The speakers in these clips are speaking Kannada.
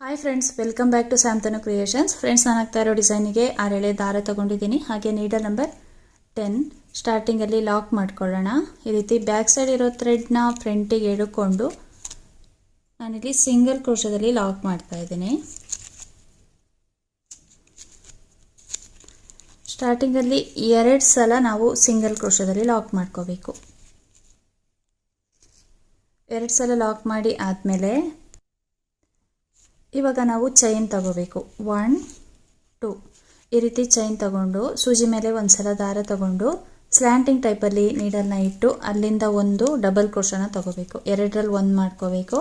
Hi friends welcome back to Samtanu creations friends ನಾನು ಆಗ್ತಾ ಇರೋ ಡಿಸೈನಿಗೆ ಆರೆಳೆ ದಾರ ತಗೊಂಡಿದ್ದೀನಿ. ಹಾಗೆ ನೀಡಲ್ ನಂಬರ್ ಟೆನ್ ಸ್ಟಾರ್ಟಿಂಗಲ್ಲಿ ಲಾಕ್ ಮಾಡ್ಕೊಳ್ಳೋಣ. ಈ ರೀತಿ ಬ್ಯಾಕ್ ಸೈಡ್ ಇರೋ ಥ್ರೆಡ್ನ ಫ್ರಂಟಿಗೆ ಎಳ್ಕೊಂಡು ನಾನಿಲ್ಲಿ ಸಿಂಗಲ್ ಕ್ರೋಶದಲ್ಲಿ ಲಾಕ್ ಮಾಡ್ತಾ ಇದ್ದೀನಿ. ಸ್ಟಾರ್ಟಿಂಗಲ್ಲಿ ಎರಡು ಸಲ ನಾವು ಸಿಂಗಲ್ ಕ್ರೋಶದಲ್ಲಿ ಲಾಕ್ ಮಾಡ್ಕೋಬೇಕು. ಎರಡು ಸಲ ಲಾಕ್ ಮಾಡಿ ಆದಮೇಲೆ ಇವಾಗ ನಾವು ಚೈನ್ ತಗೋಬೇಕು. ಒನ್ ಟು ಈ ರೀತಿ ಚೈನ್ ತಗೊಂಡು, ಸೂಜಿ ಮೇಲೆ ಒಂದು ಸಲ ದಾರ ತಗೊಂಡು ಸ್ಲ್ಯಾಂಟಿಂಗ್ ಟೈಪಲ್ಲಿ ನೀಡಲ್ನ ಇಟ್ಟು, ಅಲ್ಲಿಂದ ಒಂದು ಡಬಲ್ ಕ್ರೋಶನ ತಗೋಬೇಕು. ಎರಡರಲ್ಲಿ ಒಂದು ಮಾಡ್ಕೋಬೇಕು,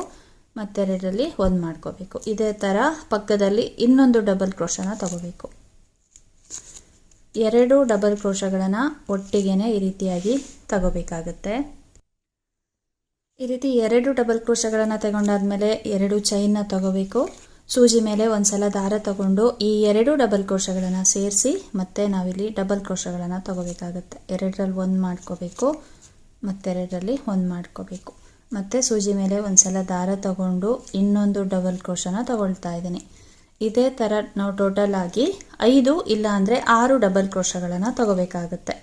ಮತ್ತೆರಡರಲ್ಲಿ ಒಂದು ಮಾಡ್ಕೋಬೇಕು. ಇದೇ ಥರ ಪಕ್ಕದಲ್ಲಿ ಇನ್ನೊಂದು ಡಬಲ್ ಕ್ರೋಶನ ತಗೋಬೇಕು. ಎರಡು ಡಬಲ್ ಕ್ರೋಶಗಳನ್ನು ಒಟ್ಟಿಗೆನೆ ಈ ರೀತಿಯಾಗಿ ತಗೋಬೇಕಾಗತ್ತೆ. ಈ ರೀತಿ ಎರಡು ಡಬಲ್ ಕ್ರೋಶಗಳನ್ನು ತಗೊಂಡಾದ್ಮೇಲೆ ಎರಡು ಚೈನ್ನ ತಗೋಬೇಕು. ಸೂಜಿ ಮೇಲೆ ಒಂದ್ಸಲ ದಾರ ತಗೊಂಡು ಈ ಎರಡು ಡಬಲ್ ಕೋಶಗಳನ್ನು ಸೇರಿಸಿ ಮತ್ತೆ ನಾವಿಲ್ಲಿ ಡಬಲ್ ಕೋಶಗಳನ್ನು ತಗೋಬೇಕಾಗುತ್ತೆ. ಎರಡರಲ್ಲಿ ಒಂದು ಮಾಡ್ಕೋಬೇಕು, ಮತ್ತೆರಡರಲ್ಲಿ ಒಂದು ಮಾಡ್ಕೋಬೇಕು. ಮತ್ತು ಸೂಜಿ ಮೇಲೆ ಒಂದ್ಸಲ ದಾರ ತಗೊಂಡು ಇನ್ನೊಂದು ಡಬಲ್ ಕ್ರೋಶನ ತಗೊಳ್ತಾ ಇದ್ದೀನಿ. ಇದೇ ಥರ ನಾವು ಟೋಟಲ್ ಆಗಿ ಐದು ಇಲ್ಲ ಅಂದರೆ ಆರು ಡಬಲ್ ಕೋಶಗಳನ್ನು ತಗೋಬೇಕಾಗುತ್ತೆ.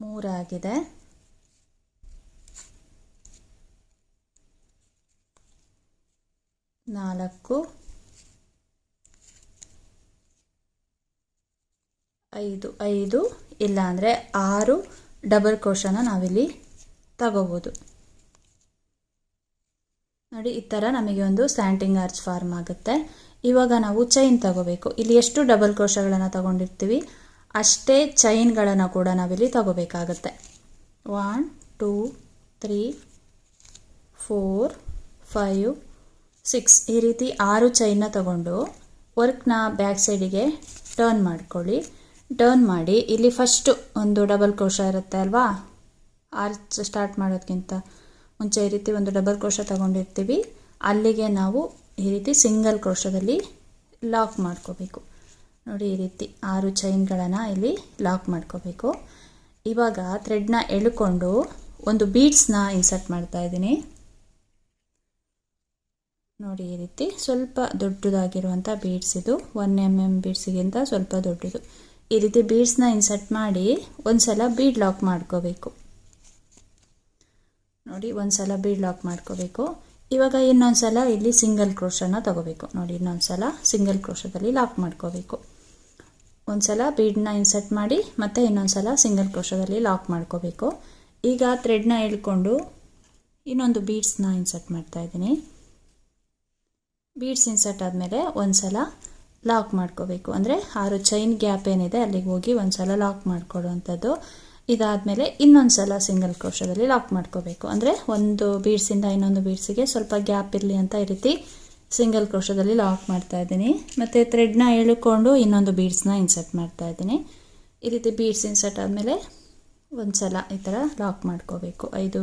ಮೂರಾಗಿದೆ. ನಾಲ್ಕು, ಐದು ಐದು, ಇಲ್ಲಾಂದರೆ ಆರು ಡಬಲ್ ಕ್ರೋಶನ ನಾವಿಲ್ಲಿ ತಗೋಬೋದು. ನೋಡಿ, ಈ ಥರ ನಮಗೆ ಒಂದು ಸ್ಯಾಂಟಿಂಗ್ ಆರ್ಚ್ ಫಾರ್ಮ್ ಆಗುತ್ತೆ. ಇವಾಗ ನಾವು ಚೈನ್ ತಗೋಬೇಕು. ಇಲ್ಲಿ ಎಷ್ಟು ಡಬಲ್ ಕ್ರೋಶಗಳನ್ನು ತಗೊಂಡಿರ್ತೀವಿ, ಅಷ್ಟೇ ಚೈನ್ಗಳನ್ನು ಕೂಡ ನಾವಿಲ್ಲಿ ತಗೋಬೇಕಾಗತ್ತೆ. One two three four five six. ಈ ರೀತಿ ಆರು ಚೈನ್ನ ತಗೊಂಡು ವರ್ಕ್ನ ಬ್ಯಾಕ್ ಸೈಡಿಗೆ ಟರ್ನ್ ಮಾಡ್ಕೊಳ್ಳಿ. ಟರ್ನ್ ಮಾಡಿ, ಇಲ್ಲಿ ಫಸ್ಟು ಒಂದು ಡಬಲ್ ಕ್ರೋಶ ಇರುತ್ತೆ ಅಲ್ವಾ? ಆರ್ಚ್ ಸ್ಟಾರ್ಟ್ ಮಾಡೋದಕ್ಕಿಂತ ಮುಂಚೆ ಈ ರೀತಿ ಒಂದು ಡಬಲ್ ಕ್ರೋಶ ತಗೊಂಡಿರ್ತೀವಿ. ಅಲ್ಲಿಗೆ ನಾವು ಈ ರೀತಿ ಸಿಂಗಲ್ ಕ್ರೋಶದಲ್ಲಿ ಲಾಕ್ ಮಾಡ್ಕೋಬೇಕು. ನೋಡಿ ಈ ರೀತಿ ಆರು ಚೈನ್ಗಳನ್ನು ಇಲ್ಲಿ ಲಾಕ್ ಮಾಡ್ಕೋಬೇಕು. ಇವಾಗ ಥ್ರೆಡ್ನ ಎಳ್ಕೊಂಡು ಒಂದು ಬೀಡ್ಸ್ನ ಇನ್ಸರ್ಟ್ ಮಾಡ್ತಾ ಇದ್ದೀನಿ. ನೋಡಿ ಈ ರೀತಿ. ಸ್ವಲ್ಪ ದೊಡ್ಡದಾಗಿರುವಂಥ ಬೀಡ್ಸ್ ಇದು. ಒನ್ ಎಂ ಎಂ ಬೀಡ್ಸಿಗಿಂತ ಸ್ವಲ್ಪ ದೊಡ್ಡದು. ಈ ರೀತಿ ಬೀಡ್ಸ್ನ ಇನ್ಸರ್ಟ್ ಮಾಡಿ ಒಂದು ಸಲ ಬೀಡ್ ಲಾಕ್ ಮಾಡ್ಕೋಬೇಕು. ನೋಡಿ ಒಂದು ಸಲ ಬೀಡ್ ಲಾಕ್ ಮಾಡ್ಕೋಬೇಕು. ಇವಾಗ ಇನ್ನೊಂದು ಸಲ ಇಲ್ಲಿ ಸಿಂಗಲ್ ಕ್ರೋಶನ ತಗೋಬೇಕು. ನೋಡಿ ಇನ್ನೊಂದು ಸಲ ಸಿಂಗಲ್ ಕ್ರೋಶದಲ್ಲಿ ಲಾಕ್ ಮಾಡ್ಕೋಬೇಕು. ಒಂದು ಸಲ ಬೀಡನ್ನ ಇನ್ಸರ್ಟ್ ಮಾಡಿ ಮತ್ತೆ ಇನ್ನೊಂದು ಸಲ ಸಿಂಗಲ್ ಕ್ರೋಶದಲ್ಲಿ ಲಾಕ್ ಮಾಡ್ಕೋಬೇಕು. ಈಗ ಥ್ರೆಡ್ನ ಹೇಳ್ಕೊಂಡು ಇನ್ನೊಂದು ಬೀಡ್ಸ್ನ ಇನ್ಸರ್ಟ್ ಮಾಡ್ತಾ ಇದ್ದೀನಿ. ಬೀಡ್ಸ್ ಇನ್ಸರ್ಟ್ ಆದಮೇಲೆ ಒಂದು ಸಲ ಲಾಕ್ ಮಾಡ್ಕೋಬೇಕು. ಅಂದರೆ ಆರು ಚೈನ್ ಗ್ಯಾಪ್ ಏನಿದೆ, ಅಲ್ಲಿಗೆ ಹೋಗಿ ಒಂದು ಸಲ ಲಾಕ್ ಮಾಡ್ಕೊಡುವಂಥದ್ದು ಇದಾದಮೇಲೆ ಇನ್ನೊಂದು ಸಲ ಸಿಂಗಲ್ ಕ್ರೋಶದಲ್ಲಿ ಲಾಕ್ ಮಾಡ್ಕೋಬೇಕು. ಅಂದರೆ ಒಂದು ಬೀಡ್ಸಿಂದ ಇನ್ನೊಂದು ಬೀಡ್ಸಿಗೆ ಸ್ವಲ್ಪ ಗ್ಯಾಪ್ ಇರಲಿ ಅಂತ ಈ ರೀತಿ ಸಿಂಗಲ್ ಕ್ರೋಶದಲ್ಲಿ ಲಾಕ್ ಮಾಡ್ತಾ ಇದ್ದೀನಿ. ಮತ್ತು ಥ್ರೆಡ್ನ ಎಳ್ಕೊಂಡು ಇನ್ನೊಂದು ಬೀಡ್ಸ್ನ ಇನ್ಸರ್ಟ್ ಮಾಡ್ತಾ ಇದ್ದೀನಿ. ಈ ರೀತಿ ಬೀಡ್ಸ್ ಇನ್ಸರ್ಟ್ ಆದಮೇಲೆ ಒಂದು ಸಲ ಈ ಥರ ಲಾಕ್ ಮಾಡ್ಕೋಬೇಕು. ಐದು,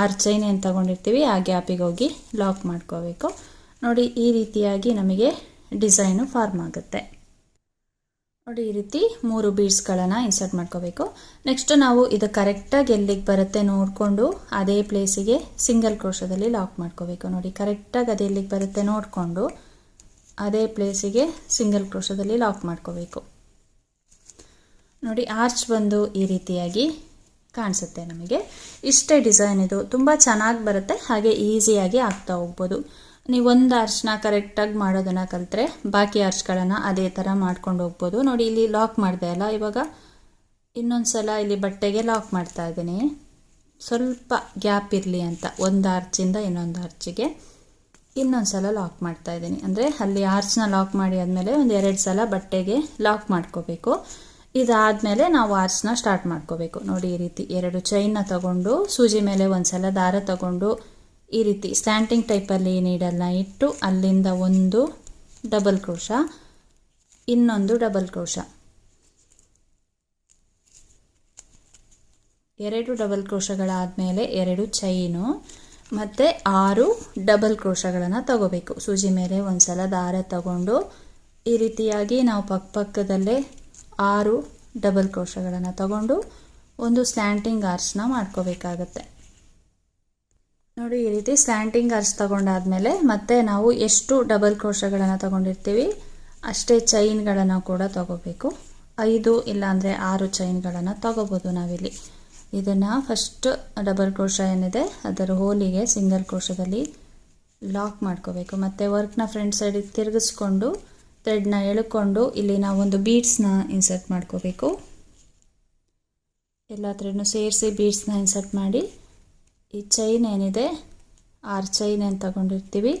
ಆರು ಚೈನ್ ಏನು ತಗೊಂಡಿರ್ತೀವಿ, ಆ ಗ್ಯಾಪಿಗೆ ಹೋಗಿ ಲಾಕ್ ಮಾಡ್ಕೋಬೇಕು. ನೋಡಿ, ಈ ರೀತಿಯಾಗಿ ನಮಗೆ ಡಿಸೈನು ಫಾರ್ಮ್ ಆಗುತ್ತೆ. ನೋಡಿ, ಈ ರೀತಿ ಮೂರು ಬೀಡ್ಸ್ಗಳನ್ನು ಇನ್ಸರ್ಟ್ ಮಾಡ್ಕೋಬೇಕು. ನೆಕ್ಸ್ಟ್ ನಾವು ಇದು ಕರೆಕ್ಟಾಗಿ ಎಲ್ಲಿಗೆ ಬರುತ್ತೆ ನೋಡಿಕೊಂಡು ಅದೇ ಪ್ಲೇಸಿಗೆ ಸಿಂಗಲ್ ಕ್ರೋಶದಲ್ಲಿ ಲಾಕ್ ಮಾಡ್ಕೋಬೇಕು. ನೋಡಿ, ಕರೆಕ್ಟಾಗಿ ಅದು ಎಲ್ಲಿಗೆ ಬರುತ್ತೆ ನೋಡಿಕೊಂಡು ಅದೇ ಪ್ಲೇಸಿಗೆ ಸಿಂಗಲ್ ಕ್ರೋಶದಲ್ಲಿ ಲಾಕ್ ಮಾಡ್ಕೋಬೇಕು. ನೋಡಿ, ಆರ್ಚ್ ಬಂದು ಈ ರೀತಿಯಾಗಿ ಕಾಣಿಸುತ್ತೆ ನಮಗೆ. ಇಷ್ಟೇ ಡಿಸೈನ್ ಇದು. ತುಂಬ ಚೆನ್ನಾಗಿ ಬರುತ್ತೆ, ಹಾಗೆ ಈಸಿಯಾಗಿ ಆಗ್ತಾ ಹೋಗ್ಬೋದು. ನೀವು ಒಂದು ಅರ್ಶನ ಕರೆಕ್ಟಾಗಿ ಮಾಡೋದನ್ನು ಕಲಿತ್ರೆ ಬಾಕಿ ಅರ್ಶಗಳನ್ನು ಅದೇ ಥರ ಮಾಡ್ಕೊಂಡು ಹೋಗ್ಬೋದು. ನೋಡಿ, ಇಲ್ಲಿ ಲಾಕ್ ಮಾಡಿದೆ ಅಲ್ಲ, ಇವಾಗ ಇನ್ನೊಂದು ಸಲ ಇಲ್ಲಿ ಬಟ್ಟೆಗೆ ಲಾಕ್ ಮಾಡ್ತಾ ಇದ್ದೀನಿ. ಸ್ವಲ್ಪ ಗ್ಯಾಪ್ ಇರಲಿ ಅಂತ, ಒಂದು ಅರ್ಚಿಂದ ಇನ್ನೊಂದು ಅರ್ಚಿಗೆ ಇನ್ನೊಂದು ಸಲ ಲಾಕ್ ಮಾಡ್ತಾ ಇದ್ದೀನಿ. ಅಂದರೆ ಅಲ್ಲಿ ಆರ್ಚ್ನ ಲಾಕ್ ಮಾಡಿ ಆದಮೇಲೆ ಒಂದು ಎರಡು ಸಲ ಬಟ್ಟೆಗೆ ಲಾಕ್ ಮಾಡ್ಕೋಬೇಕು. ಇದಾದಮೇಲೆ ನಾವು ಆರ್ಚ್ನ ಸ್ಟಾರ್ಟ್ ಮಾಡ್ಕೋಬೇಕು. ನೋಡಿ, ಈ ರೀತಿ ಎರಡು ಚೈನ್ನ ತಗೊಂಡು, ಸೂಜಿ ಮೇಲೆ ಒಂದು ಸಲ ದಾರ ತಗೊಂಡು ಈ ರೀತಿ ಸ್ಲ್ಯಾಂಟಿಂಗ್ ಟೈಪಲ್ಲಿ ನೀಡಲ್ನ ಇಟ್ಟು ಅಲ್ಲಿಂದ ಒಂದು ಡಬಲ್ ಕ್ರೋಶ ಇನ್ನೊಂದು ಡಬಲ್ ಕ್ರೋಶ ಎರಡು ಡಬಲ್ ಕ್ರೋಶಗಳಾದಮೇಲೆ ಎರಡು ಚೈನು ಮತ್ತು ಆರು ಡಬಲ್ ಕ್ರೋಶಗಳನ್ನು ತಗೋಬೇಕು. ಸೂಜಿ ಮೇಲೆ ಒಂದು ಸಲ ದಾರ ತಗೊಂಡು ಈ ರೀತಿಯಾಗಿ ನಾವು ಪಕ್ಕ ಪಕ್ಕದಲ್ಲೇ ಆರು ಡಬಲ್ ಕ್ರೋಶಗಳನ್ನು ತಗೊಂಡು ಒಂದು ಸ್ಲ್ಯಾಂಟಿಂಗ್ ಆರ್ಸ್ನ ಮಾಡ್ಕೋಬೇಕಾಗತ್ತೆ. ನೋಡಿ ಈ ರೀತಿ ಸ್ಲ್ಯಾಂಟಿಂಗ್ ಅರ್ಸ್ ತಗೊಂಡಾದ್ಮೇಲೆ ಮತ್ತೆ ನಾವು ಎಷ್ಟು ಡಬಲ್ ಕ್ರೋಶಗಳನ್ನು ತಗೊಂಡಿರ್ತೀವಿ, ಅಷ್ಟೇ ಚೈನ್ಗಳನ್ನು ಕೂಡ ತಗೋಬೇಕು. ಐದು ಇಲ್ಲಾಂದರೆ ಆರು ಚೈನ್ಗಳನ್ನು ತಗೋಬೋದು ನಾವಿಲ್ಲಿ. ಇದನ್ನು ಫಸ್ಟ್ ಡಬಲ್ ಕ್ರೋಶ ಏನಿದೆ, ಅದರ ಹೋಲಿಗೆ ಸಿಂಗಲ್ ಕ್ರೋಶದಲ್ಲಿ ಲಾಕ್ ಮಾಡ್ಕೋಬೇಕು. ಮತ್ತು ವರ್ಕ್ನ ಫ್ರಂಟ್ ಸೈಡಿಗೆ ತಿರುಗಿಸ್ಕೊಂಡು ಥ್ರೆಡ್ನ ಎಳ್ಕೊಂಡು ಇಲ್ಲಿ ನಾವೊಂದು ಬೀಡ್ಸ್ನ ಇನ್ಸರ್ಟ್ ಮಾಡ್ಕೋಬೇಕು. ಎಲ್ಲ ಥ್ರೆಡ್ನು ಸೇರಿಸಿ ಬೀಡ್ಸ್ನ ಇನ್ಸರ್ಟ್ ಮಾಡಿ ಈ ಚೈನ್ ಏನಿದೆ ಆರು ಚೈನ್ ಏನು ತಗೊಂಡಿರ್ತೀವಿ,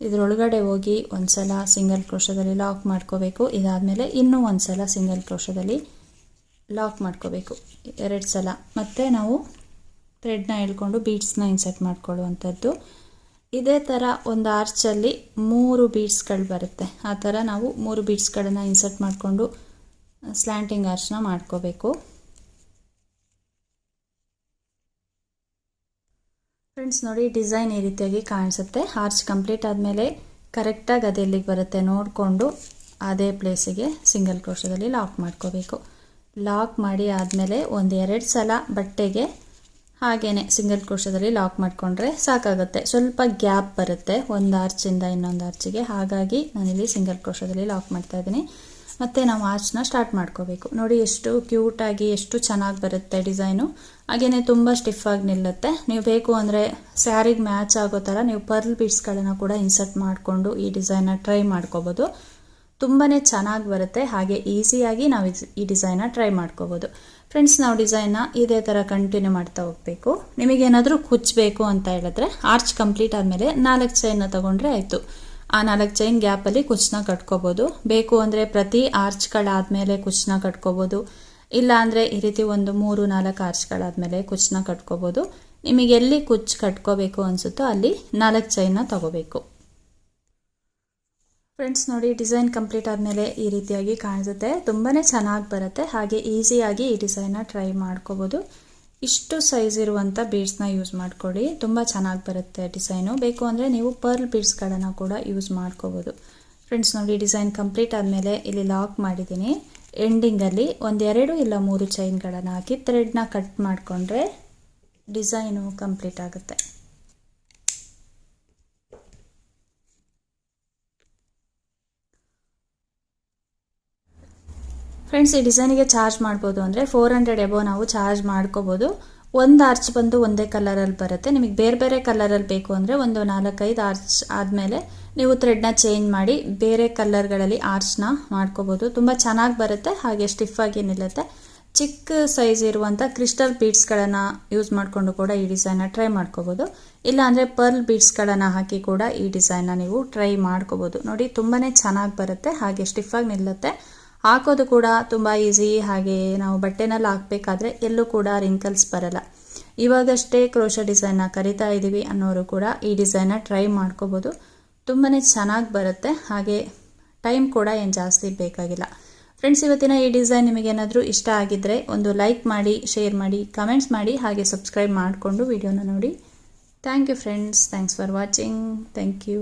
ಇದರೊಳಗಡೆ ಹೋಗಿ ಒಂದು ಸಲ ಸಿಂಗಲ್ ಕ್ರೋಶದಲ್ಲಿ ಲಾಕ್ ಮಾಡ್ಕೋಬೇಕು. ಇದಾದಮೇಲೆ ಇನ್ನೂ ಒಂದು ಸಲ ಸಿಂಗಲ್ ಕ್ರೋಶದಲ್ಲಿ ಲಾಕ್ ಮಾಡ್ಕೋಬೇಕು. ಎರಡು ಸಲ. ಮತ್ತು ನಾವು ಥ್ರೆಡ್ನ ಎಳ್ಕೊಂಡು ಬೀಡ್ಸ್ನ ಇನ್ಸರ್ಟ್ ಮಾಡ್ಕೊಳ್ಳುವಂಥದ್ದು. ಇದೇ ಥರ ಒಂದು ಆರ್ಚಲ್ಲಿ ಮೂರು ಬೀಡ್ಸ್ಗಳು ಬರುತ್ತೆ. ಆ ಥರ ನಾವು ಮೂರು ಬೀಡ್ಸ್ಗಳನ್ನು ಇನ್ಸರ್ಟ್ ಮಾಡಿಕೊಂಡು ಸ್ಲ್ಯಾಂಟಿಂಗ್ ಆರ್ಚ್ನ ಮಾಡ್ಕೋಬೇಕು. ಫ್ರೆಂಡ್ಸ್ ನೋಡಿ ಡಿಸೈನ್ ಈ ರೀತಿಯಾಗಿ ಕಾಣಿಸುತ್ತೆ. ಆರ್ಚ್ ಕಂಪ್ಲೀಟ್ ಆದಮೇಲೆ ಕರೆಕ್ಟಾಗಿ ಅದು ಎಲ್ಲಿಗೆ ಬರುತ್ತೆ. ನೋಡಿಕೊಂಡು ಅದೇ ಪ್ಲೇಸಿಗೆ ಸಿಂಗಲ್ ಕ್ರೋಶದಲ್ಲಿ ಲಾಕ್ ಮಾಡ್ಕೋಬೇಕು. ಲಾಕ್ ಮಾಡಿ ಆದಮೇಲೆ ಒಂದು ಎರಡು ಸಲ ಬಟ್ಟೆಗೆ ಹಾಗೇ ಸಿಂಗಲ್ ಕ್ರೋಶದಲ್ಲಿ ಲಾಕ್ ಮಾಡಿಕೊಂಡ್ರೆ ಸಾಕಾಗುತ್ತೆ. ಸ್ವಲ್ಪ ಗ್ಯಾಪ್ ಬರುತ್ತೆ. ಒಂದು ಆರ್ಚಿಂದ ಇನ್ನೊಂದು ಆರ್ಚಿಗೆ ಹಾಗಾಗಿ ನಾನಿಲ್ಲಿ ಸಿಂಗಲ್ ಕ್ರೋಶದಲ್ಲಿ ಲಾಕ್ ಮಾಡ್ತಾ ಇದ್ದೀನಿ. ಮತ್ತು ನಾವು ಆರ್ಚ್ನ ಸ್ಟಾರ್ಟ್ ಮಾಡ್ಕೋಬೇಕು. ನೋಡಿ ಎಷ್ಟು ಕ್ಯೂಟಾಗಿ ಎಷ್ಟು ಚೆನ್ನಾಗಿ ಬರುತ್ತೆ ಡಿಸೈನು ಹಾಗೆಯೇ ತುಂಬ ಸ್ಟಿಫಾಗಿ ನಿಲ್ಲುತ್ತೆ. ನೀವು ಬೇಕು ಅಂದರೆ ಸ್ಯಾರಿಗೆ ಮ್ಯಾಚ್ ಆಗೋ ಥರ ನೀವು ಪರ್ಲ್ ಬೀಡ್ಸ್ಗಳನ್ನು ಕೂಡ ಇನ್ಸರ್ಟ್ ಮಾಡಿಕೊಂಡು ಈ ಡಿಸೈನ್ನ ಟ್ರೈ ಮಾಡ್ಕೋಬೋದು. ತುಂಬಾ ಚೆನ್ನಾಗಿ ಬರುತ್ತೆ. ಹಾಗೆ ಈಸಿಯಾಗಿ ನಾವು ಈ ಡಿಸೈನ್ನ ಟ್ರೈ ಮಾಡ್ಕೋಬೋದು. ಫ್ರೆಂಡ್ಸ್ ನಾವು ಡಿಸೈನ್ನ ಇದೇ ಥರ ಕಂಟಿನ್ಯೂ ಮಾಡ್ತಾ ಹೋಗಬೇಕು. ನಿಮಗೇನಾದರೂ ಕುಚ್ಚಬೇಕು ಅಂತ ಹೇಳಿದ್ರೆ ಆರ್ಚ್ ಕಂಪ್ಲೀಟ್ ಆದಮೇಲೆ ನಾಲ್ಕು ಚೈನ್ನ ತೊಗೊಂಡ್ರೆ ಆಯಿತು. ಆ ನಾಲ್ಕು ಚೈನ್ ಗ್ಯಾಪಲ್ಲಿ ಕುಚ್ಚನ್ನ ಕಟ್ಕೋಬೋದು. ಬೇಕು ಅಂದರೆ ಪ್ರತಿ ಆರ್ಚ್ಗಳಾದಮೇಲೆ ಕುಚ್ಚನ್ನ ಕಟ್ಕೋಬೋದು. ಇಲ್ಲ ಅಂದರೆ ಈ ರೀತಿ ಒಂದು ಮೂರು, ನಾಲ್ಕು ಆರ್ಚ್ಗಳಾದಮೇಲೆ ಕುಚ್ಚನ್ನ ಕಟ್ಕೋಬೋದು. ನಿಮಗೆ ಎಲ್ಲಿ ಕುಚ್ಚು ಕಟ್ಕೋಬೇಕು ಅನಿಸುತ್ತೋ ಅಲ್ಲಿ ನಾಲ್ಕು ಚೈನ್ನ ತಗೋಬೇಕು. ಫ್ರೆಂಡ್ಸ್ ನೋಡಿ ಡಿಸೈನ್ ಕಂಪ್ಲೀಟ್ ಆದಮೇಲೆ ಈ ರೀತಿಯಾಗಿ ಕಾಣಿಸುತ್ತೆ. ತುಂಬಾ ಚೆನ್ನಾಗಿ ಬರುತ್ತೆ. ಹಾಗೆ ಈಸಿಯಾಗಿ ಈ ಡಿಸೈನ್ನ ಟ್ರೈ ಮಾಡ್ಕೋಬೋದು. ಇಷ್ಟು ಸೈಜ್ ಇರುವಂಥ ಬೀಡ್ಸ್ನ ಯೂಸ್ ಮಾಡ್ಕೊಳ್ಳಿ. ತುಂಬ ಚೆನ್ನಾಗಿ ಬರುತ್ತೆ ಡಿಸೈನು ಬೇಕು ಅಂದರೆ ನೀವು ಪರ್ಲ್ ಬೀಡ್ಸ್ಗಳನ್ನು ಕೂಡ ಯೂಸ್ ಮಾಡ್ಕೋಬೋದು. ಫ್ರೆಂಡ್ಸ್ ನೋಡಿ ಡಿಸೈನ್ ಕಂಪ್ಲೀಟ್ ಆದಮೇಲೆ ಇಲ್ಲಿ ಲಾಕ್ ಮಾಡಿದ್ದೀನಿ. ಎಂಡಿಂಗಲ್ಲಿ ಒಂದೆರಡು ಇಲ್ಲ ಮೂರು ಚೈನ್ಗಳನ್ನು ಹಾಕಿ ಥ್ರೆಡ್ನ ಕಟ್ ಮಾಡಿಕೊಂಡ್ರೆ ಡಿಸೈನು ಕಂಪ್ಲೀಟ್ ಆಗುತ್ತೆ. ಫ್ರೆಂಡ್ಸ್ ಈ ಡಿಸೈನಿಗೆ ಚಾರ್ಜ್ ಮಾಡ್ಬೋದು ಅಂದರೆ ಫೋರ್ ಹಂಡ್ರೆಡ್ ಎಬೋ ನಾವು ಚಾರ್ಜ್ ಮಾಡ್ಕೋಬೋದು. ಒಂದು ಆರ್ಚ್ ಬಂದು ಒಂದೇ ಕಲರಲ್ಲಿ ಬರುತ್ತೆ. ನಿಮಗೆ ಬೇರೆ ಬೇರೆ ಕಲರಲ್ಲಿ ಬೇಕು ಅಂದರೆ ಒಂದು ನಾಲ್ಕೈದು ಆರ್ಚ್ ಆದಮೇಲೆ ನೀವು ಥ್ರೆಡ್ನ ಚೇಂಜ್ ಮಾಡಿ ಬೇರೆ ಕಲರ್ಗಳಲ್ಲಿ ಆರ್ಚ್ನ ಮಾಡ್ಕೋಬೋದು. ತುಂಬ ಚೆನ್ನಾಗಿ ಬರುತ್ತೆ, ಹಾಗೆ ಸ್ಟಿಫಾಗಿ ನಿಲ್ಲುತ್ತೆ. ಚಿಕ್ಕ ಸೈಜ್ ಇರುವಂಥ ಕ್ರಿಸ್ಟಲ್ ಬೀಡ್ಸ್ಗಳನ್ನು ಯೂಸ್ ಮಾಡಿಕೊಂಡು ಕೂಡ ಈ ಡಿಸೈನ್ನ ಟ್ರೈ ಮಾಡ್ಕೋಬೋದು. ಇಲ್ಲಾಂದರೆ ಪರ್ಲ್ ಬೀಡ್ಸ್ಗಳನ್ನು ಹಾಕಿ ಕೂಡ ಈ ಡಿಸೈನ್ನ ನೀವು ಟ್ರೈ ಮಾಡ್ಕೋಬೋದು. ನೋಡಿ ತುಂಬಾ ಚೆನ್ನಾಗಿ ಬರುತ್ತೆ, ಹಾಗೆ ಸ್ಟಿಫಾಗಿ ನಿಲ್ಲುತ್ತೆ. ಹಾಕೋದು ಕೂಡ ತುಂಬ ಈಸಿ ಹಾಗೆ ನಾವು ಬಟ್ಟೆನಲ್ಲಿ ಹಾಕಬೇಕಾದ್ರೆ ಎಲ್ಲೂ ಕೂಡ ರಿಂಕಲ್ಸ್ ಬರಲ್ಲ. ಇವಾಗಷ್ಟೇ ಕ್ರೋಶ ಡಿಸೈನ್ನ ಕರಿತಾ ಇದ್ದೀವಿ ಅನ್ನೋರು ಕೂಡ ಈ ಡಿಸೈನ್ನ ಟ್ರೈ ಮಾಡ್ಕೋಬೋದು. ತುಂಬಾ ಚೆನ್ನಾಗಿ ಬರುತ್ತೆ. ಹಾಗೆ ಟೈಮ್ ಕೂಡ ಏನು ಜಾಸ್ತಿ ಬೇಕಾಗಿಲ್ಲ. ಫ್ರೆಂಡ್ಸ್ ಇವತ್ತಿನ ಈ ಡಿಸೈನ್ ನಿಮಗೇನಾದರೂ ಇಷ್ಟ ಆಗಿದ್ದರೆ ಒಂದು ಲೈಕ್ ಮಾಡಿ ಶೇರ್ ಮಾಡಿ ಕಮೆಂಟ್ಸ್ ಮಾಡಿ, ಹಾಗೆ ಸಬ್ಸ್ಕ್ರೈಬ್ ಮಾಡಿಕೊಂಡು ವಿಡಿಯೋನ ನೋಡಿ. Thank you friends thanks for watching thank you